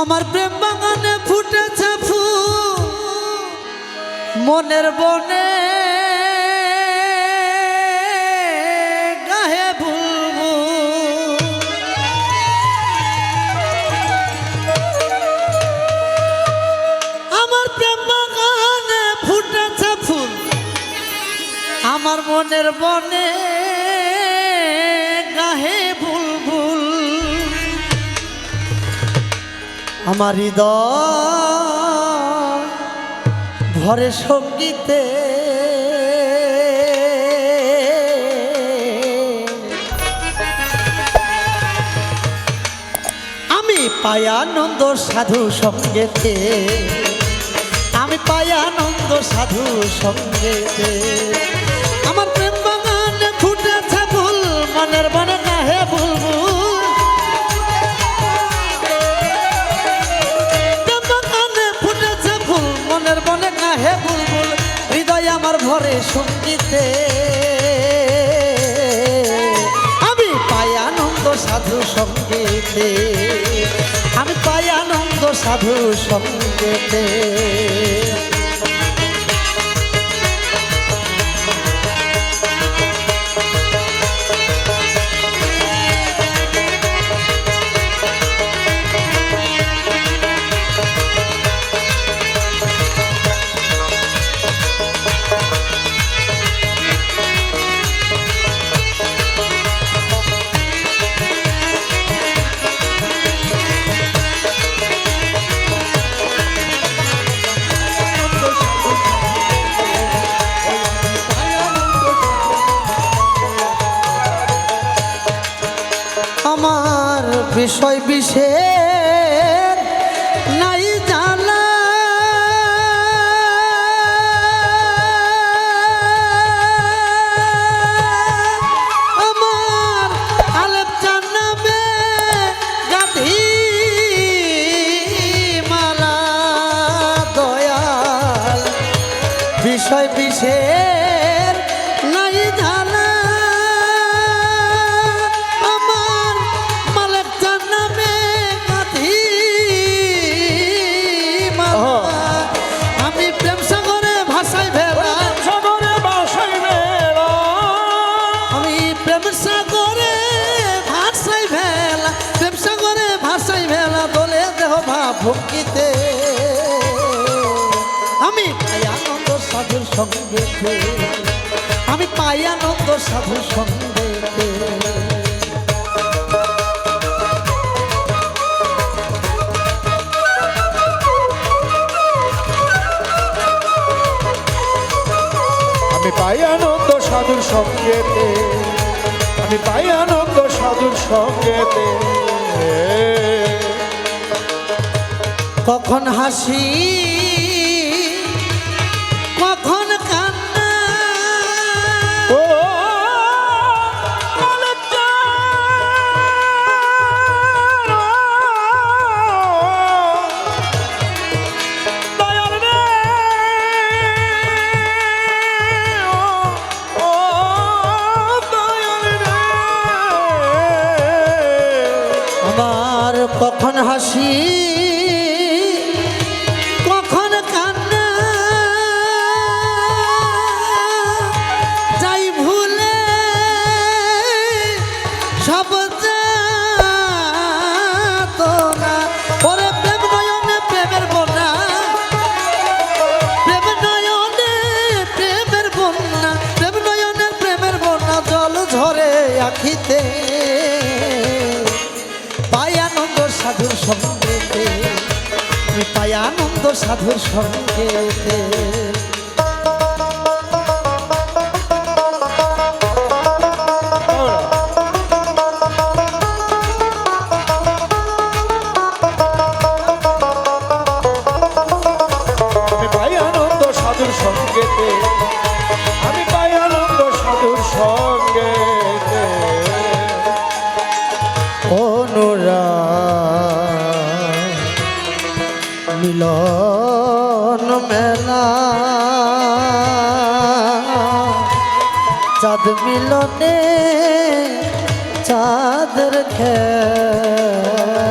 আমার প্রেম বাগানে ফুটেছে ফুল মনের বনে। আমার মনের বনে গাহে বুলবুল আমার হৃদয় ভরে সঙ্গীতে। আমি পাই আনন্দ সাধু সঙ্গেতে। আমি পাই আনন্দ সাধু সঙ্গেতে। আমার প্রেম বাগানে ফুটেছে ফুল মনের মনে ভরে সঙ্গীতে। আমি পাই আনন্দ সাধু সঙ্গীতে। আমি পাই আনন্দ সাধু সঙ্গীতে। বিষয় বিশেষ নাই জানা। আমার আলেপ জানাবে গাধি মালা দয়াল। বিষয় বিশেষ ভঙ্গিতে আমি পাই আনন্দ সাধুর সঙ্গেতে আমি পাই আনন্দ সাধুর সঙ্গেতে আমি পাই আনন্দ সাধুর সঙ্গেতে আমি পাই আনন্দ সাধুর সঙ্গেতে কখন হাসি কখন কান্না ও! আমার কখন হাসি আনন্দ সাধুর সঙ্গেতে চাঁদ মিলনে চাঁদের খেলা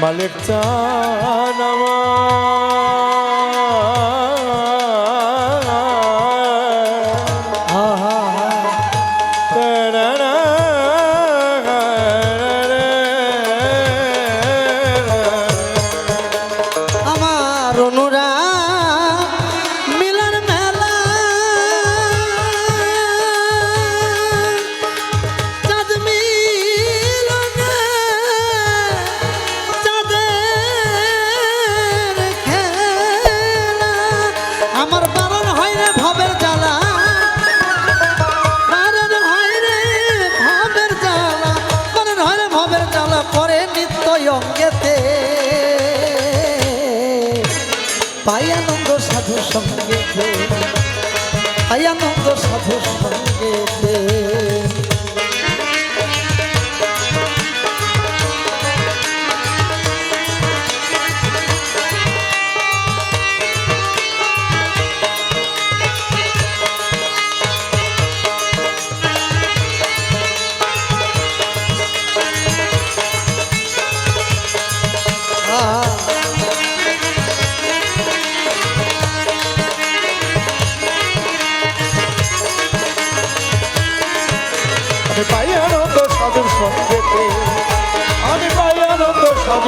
মালিক চাঁদ আয়ানন্দ সাধু সঙ্গেতে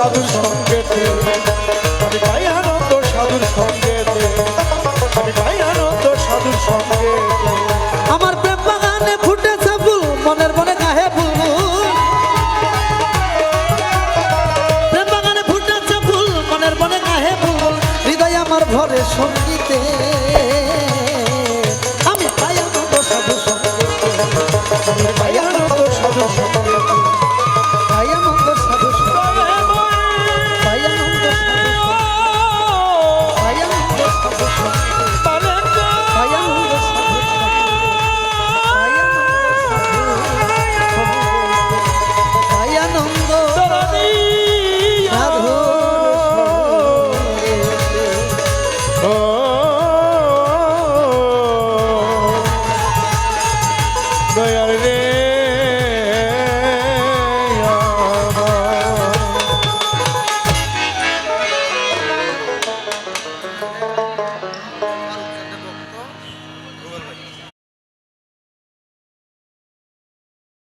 সাধুর সঙ্গে আনন্দ সাধুর সঙ্গে દયાળ રે